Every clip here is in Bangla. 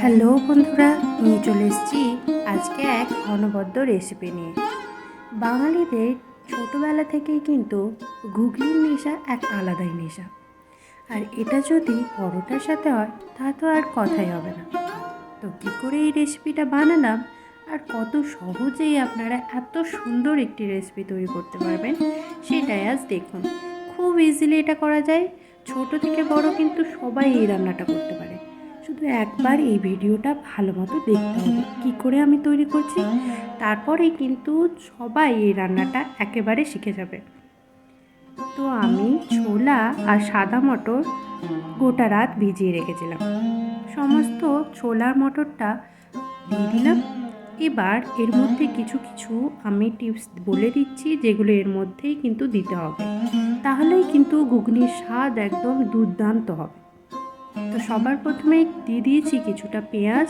হ্যালো বন্ধুরা, নিয়ে চলে এসেছি আজকে এক অনবদ্য রেসিপি নিয়ে। বাঙালিদের ছোটোবেলা থেকেই কিন্তু ঘুগলির নেশা এক আলাদাই নেশা। আর এটা যদি পরোটার সাথে হয়, তা তো আর কথাই হবে না। তো কী করে এই রেসিপিটা বানালাম? আর কত সহজেই আপনারা এত সুন্দর একটি রেসিপি তৈরি করতে পারবেন, সেটাই আজ দেখুন। খুব ইজিলি এটা করা যায়। ছোট থেকে বড় কিন্তু সবাই এই রান্নাটা করতে পারে। শুধু একবার এই ভিডিওটা ভালো মতো দেখতে হবে। কী করে আমি তৈরি করছি? তারপরেই কিন্তু সবাই এই রান্নাটা একেবারে শিখে যাবে। তো আমি ছোলা আর সাদা মটর গোটা রাত ভিজিয়ে রেখেছিলাম। সমস্ত ছোলার মটরটা দিয়ে দিলাম। এবার এর মধ্যে কিছু কিছু আমি টিপস বলে দিচ্ছি, যেগুলো এর মধ্যেই কিন্তু দিতে হবে। তাহলেই কিন্তু ঘুগনির স্বাদ একদম দুর্দান্ত হবে। তো সবার প্রথমে দিয়ে দিয়েছি কিছুটা পেঁয়াজ,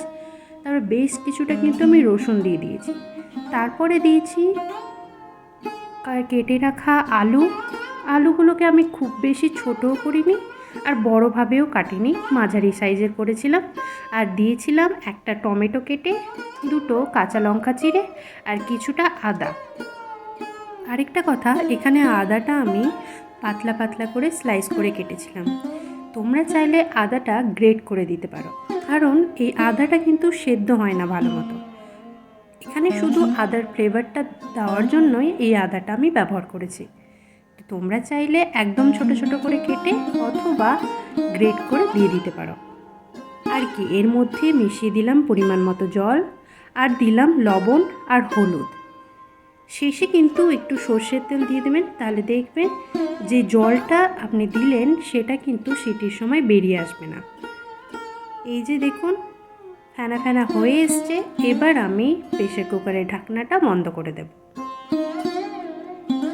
তারপর বেশ কিছুটা কিন্তু আমি রসুন দিয়ে দিয়েছি। তারপরে দিয়েছি কেটে রাখা আলু। আলুগুলোকে আমি খুব বেশি ছোটও করিনি আর বড়োভাবেও কাটিনি, মাঝারি সাইজের করেছিলাম। আর দিয়েছিলাম একটা টমেটো কেটে, দুটো কাঁচা লঙ্কা চিড়ে আর কিছুটা আদা। আরেকটা কথা, এখানে আদাটা আমি পাতলা পাতলা করে স্লাইস করে কেটেছিলাম। তোমরা চাইলে আদাটা গ্রেট করে দিতে পারো। কারণ এই আদাটা কিন্তু সেদ্ধ হয় না ভালো মতো। এখানে শুধু আদার ফ্লেভারটা দেওয়ার জন্যই এই আদাটা আমি ব্যবহার করেছি। তোমরা চাইলে একদম ছোট ছোট করে কেটে অথবা গ্রেট করে দিয়ে দিতে পারো। আর কি, এর মধ্যে মিশিয়ে দিলাম পরিমাণ মতো জল, আর দিলাম লবণ আর হলুদ। শেষে কিন্তু একটু সর্ষের তেল দিয়ে দেবেন। তাহলে দেখবেন যে জলটা আপনি দিলেন, সেটা কিন্তু সিটির সময় বেরিয়ে আসবে না। এই যে দেখুন, ফেনা ফেনা হয়ে এসছে। এবার আমি প্রেশার কুকারের ঢাকনাটা বন্ধ করে দেব।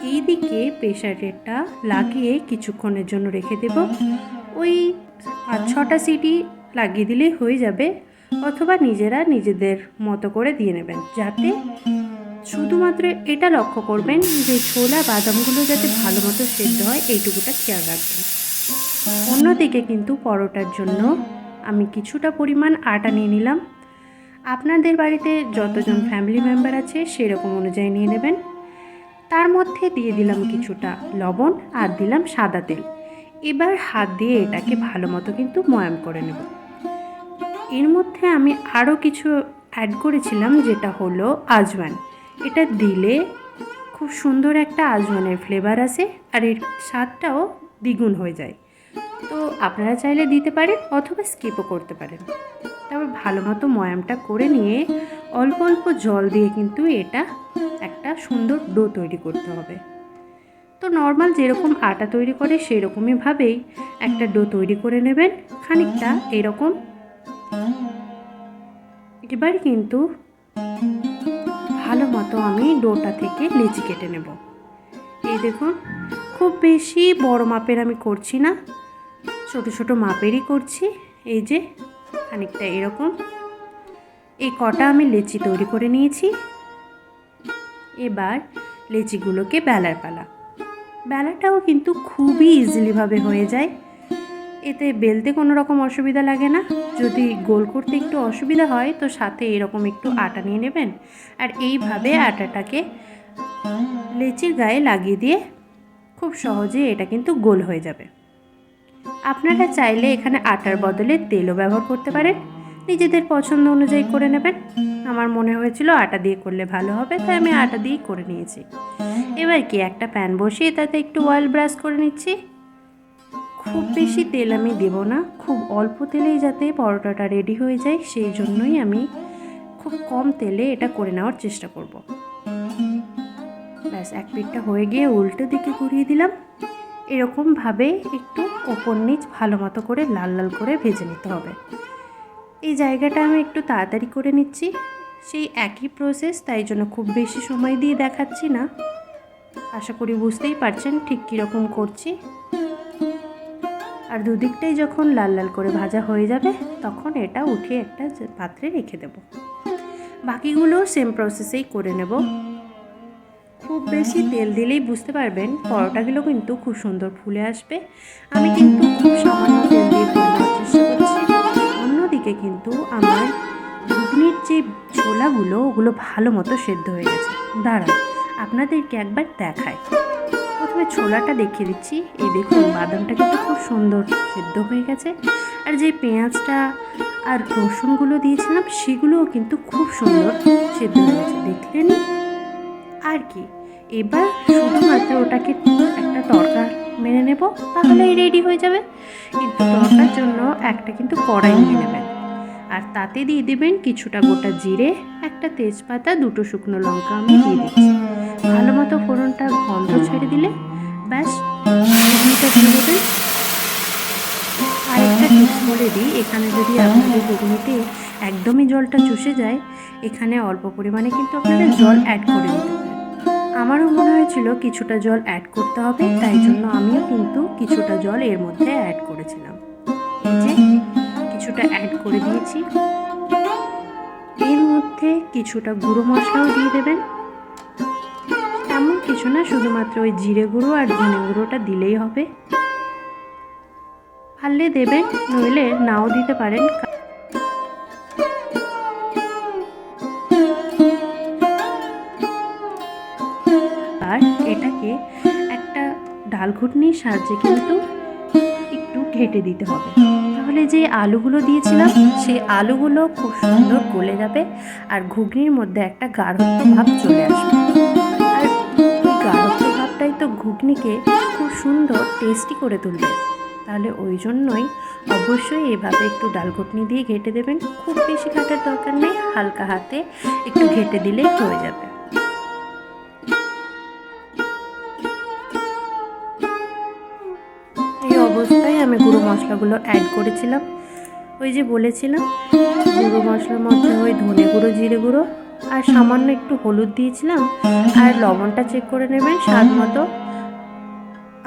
এইদিকে প্রেশারেরটা লাগিয়ে কিছুক্ষণের জন্য রেখে দেব। ওই পাঁচ ছটা সিটি লাগিয়ে দিলেই হয়ে যাবে। অথবা নিজেরা নিজেদের মতো করে দিয়ে নেবেন, যাতে শুধুমাত্র এটা লক্ষ্য করবেন যে ছোলা বাদামগুলো যাতে ভালো মতো সেদ্ধ হয়, এইটুকুটা খেয়াল রাখবেন। অন্যদিকে কিন্তু পরোটার জন্য আমি কিছুটা পরিমাণ আটা নিয়ে নিলাম। আপনাদের বাড়িতে যতজন ফ্যামিলি মেম্বার আছে সেরকম অনুযায়ী নিয়ে নেবেন। তার মধ্যে দিয়ে দিলাম কিছুটা লবণ আর দিলাম সাদা তেল। এবার হাত দিয়ে এটাকে ভালো মতো কিন্তু ময়াম করে নেব। এর মধ্যে আমি আরও কিছু অ্যাড করেছিলাম, যেটা হলো আজওয়ান। এটা দিলে খুব সুন্দর একটা আজওয়ানের ফ্লেভার আসে আর এর স্বাদটাও দ্বিগুণ হয়ে যায়। তো আপনারা চাইলে দিতে পারেন অথবা স্কিপও করতে পারেন। তারপর ভালো মতো ময়ামটা করে নিয়ে অল্প অল্প জল দিয়ে কিন্তু এটা একটা সুন্দর ডো তৈরি করতে হবে। তো নর্মাল যেরকম আটা তৈরি করে সেরকমইভাবেই একটা ডো তৈরি করে নেবেন। খানিকটা এরকম এবার কিন্তু ভালো মতো আমি ডোটা থেকে লেচি কেটে নেব। এই দেখুন, খুব বেশি বড় মাপের আমি করছি না, ছোট ছোট মাপেরই করছি। এই যে খানিকটা এরকম। এই কটা আমি লেচি তৈরি করে নিয়েছি। এবার লেচিগুলোকে বেলার পালা। বেলাটাও কিন্তু খুবই ইজিলিভাবে হয়ে যায়। এতে বেলতে কোনো রকম অসুবিধা লাগে না। যদি গোল করতে একটু অসুবিধা হয়, তো সাথে এরকম একটু আটা নিয়ে নেবেন। আর এইভাবে আটাটাকে লেচির গায়ে লাগিয়ে দিয়ে খুব সহজে এটা কিন্তু গোল হয়ে যাবে। আপনারা চাইলে এখানে আটার বদলে তেলও ব্যবহার করতে পারেন। নিজেদের পছন্দ অনুযায়ী করে নেবেন। আমার মনে হয়েছিল আটা দিয়ে করলে ভালো হবে, তাই আমি আটা দিয়েই করে নিয়েছি। এবার কি একটা প্যান বসিয়ে তাতে একটু অয়েল ব্রাশ করে নিচ্ছি। খুব বেশি তেল আমি দেব না। খুব অল্প তেলেই যাতে পরোটাটা রেডি হয়ে যায়, সেই জন্যই আমি খুব কম তেলে এটা করে নেওয়ার চেষ্টা করব। ব্যাস, এক পিঠটা হয়ে গিয়ে উল্টো দিকে ঘুরিয়ে দিলাম। এরকমভাবে একটু ওপর নিচ ভালো মতো করে লাল লাল করে ভেজে নিতে হবে। এই জায়গাটা আমি একটু তাড়াতাড়ি করে নিচ্ছি। সেই একই প্রসেস তাই জন্য খুব বেশি সময় দিয়ে দেখাচ্ছি না। আশা করি বুঝতেই পারছেন ঠিক কীরকম করছি। আর দুদিকটাই যখন লাল লাল করে ভাজা হয়ে যাবে, তখন এটা উঠিয়ে একটা পাত্রে রেখে দেব। বাকিগুলো সেম প্রসেসেই করে নেব। খুব বেশি তেল দিলেই বুঝতে পারবেন, পরোটাগুলো কিন্তু খুব সুন্দর ফুলে আসবে। আমি কিন্তু খুব সামান্য অন্যদিকে কিন্তু আমার ঘুগনির যে ছোলাগুলো, ওগুলো ভালো মতো সেদ্ধ হয়ে গেছে। দাঁড়ান, আপনাদেরকে একবার দেখায় প্রথমে ছোলাটা দেখিয়ে দিচ্ছি। এই দেখুন বাদামটা কিন্তু খুব সুন্দর সেদ্ধ হয়ে গেছে। আর যে পেঁয়াজটা আর রসুনগুলো দিয়েছিলাম সেগুলোও কিন্তু খুব সুন্দর সেদ্ধ হয়ে গেছে। দেখলেন? আর কি? এবার শুধুমাত্র ওটাকে একটা তরকা মেরে নেব তাহলেই রেডি হয়ে যাবে। কিন্তু তরকার জন্য একটা কিন্তু কড়াই নিয়ে নেবেন। আর তাতে দিয়ে দেবেন কিছুটা গোটা জিরে একটা তেজপাতা দুটো শুকনো লঙ্কা আমি দিয়ে দিচ্ছি। ভালো মতো ফোড়নটা গন্ধ ছেড়ে দিলে ব্যাস ঘুগনিটা দিয়ে আরেকটা টিপস বলে দিই, এখানে যদি আপনাদের ঘুগনিতে একদমই জলটা চুষে যায়, এখানে অল্প পরিমাণে কিন্তু আপনারা জল অ্যাড করে দিতে আমারও মনে হয়েছিল কিছুটা জল অ্যাড করতে হবে, তাই জন্য আমিও কিন্তু কিছুটা জল এর মধ্যে অ্যাড করেছিলাম। এই যে, কিছুটা অ্যাড করে দিয়েছি। এর মধ্যে কিছুটা গুঁড়ো মশলাও দিয়ে দেবেন। তেমন কিছু না, শুধুমাত্র ওই জিরে গুঁড়ো আর ধনে গুঁড়োটা দিলেই হবে। পারলে দেবেন, নইলে নাও দিতে পারেন। আর এটাকে একটা ডাল ঘুটনির সাহায্যে কিন্তু একটু ঘেটে দিতে হবে। তাহলে যে আলুগুলো দিয়েছিলাম, সেই আলুগুলো খুব সুন্দর গলে যাবে আর ঘুগনির মধ্যে একটা গাঢ়ত্ব ভাব চলে আসবে। তো ঘুগনিকে খুব সুন্দর টেস্টি করে তুলবে। তাহলে ওই জন্যই অবশ্যই এভাবে একটু ডাল ঘুটনি দিয়ে ঘেটে দেবেন। খুব বেশি ঘাটার দরকার নেই, হালকা হাতে একটু ঘেটে দিলেই হয়ে যাবে। এই অবস্থায় আমি গুঁড়ো মশলাগুলো অ্যাড করেছিলাম। ওই যে বলেছিলাম, গুঁড়ো মশলার মধ্যে ওই ধনে গুঁড়ো, জিরে গুঁড়ো আর সামান্য একটু হলুদ দিয়েছিলাম, আর লবণটা চেক করে নেবেন, স্বাদ মতো।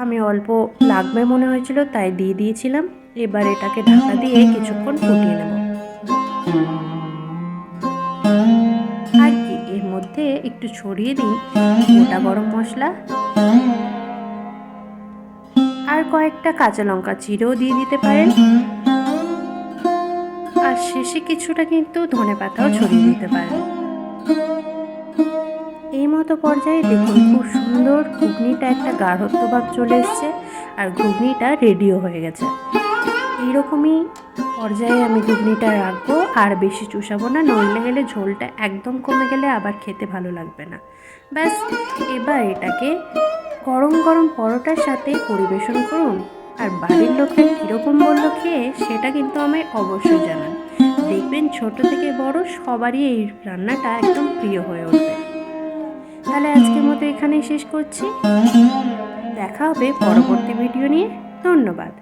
আমি অল্প লাগবে মনে হয়েছিল, তাই দিয়ে দিয়েছিলাম। এবার এটাকে ঢাকা দিয়ে কিছুক্ষণ ফুটিয়ে নেব। আর কি, এর মধ্যে একটু ছড়িয়ে দিই গোটা গরম মশলা। আর কয়েকটা কাঁচা লঙ্কা চিরেও দিয়ে দিতে পারেন। আর শেষে কিছুটা কিন্তু ধনে পাতাও ছড়িয়ে দিতে পারেন। এই মতো পর্যায়ে দেখুন খুব সুন্দর ঘুগনিটা একটা গাঢ়ত্ব চলে এসছে আর ঘুগনিটা রেডিও হয়ে গেছে। এইরকমই পর্যায়ে আমি ঘুগনিটা রাখব, আর বেশি চুষাবো না, নইলে গেলে ঝোলটা একদম কমে গেলে আবার খেতে ভালো লাগবে না। ব্যাস, এবার এটাকে গরম গরম পরোটার সাথে পরিবেশন করুন। আর বাড়ির লোকটা কীরকম বলল খেয়ে, সেটা কিন্তু আমায় অবশ্যই জানান। দেখবেন ছোট থেকে বড় সবারই এই রান্নাটা একদম প্রিয় হয়ে উঠবে। তাহলে আজকের মতো এখানেই শেষ করছি। দেখা হবে পরবর্তী ভিডিও নিয়ে। ধন্যবাদ।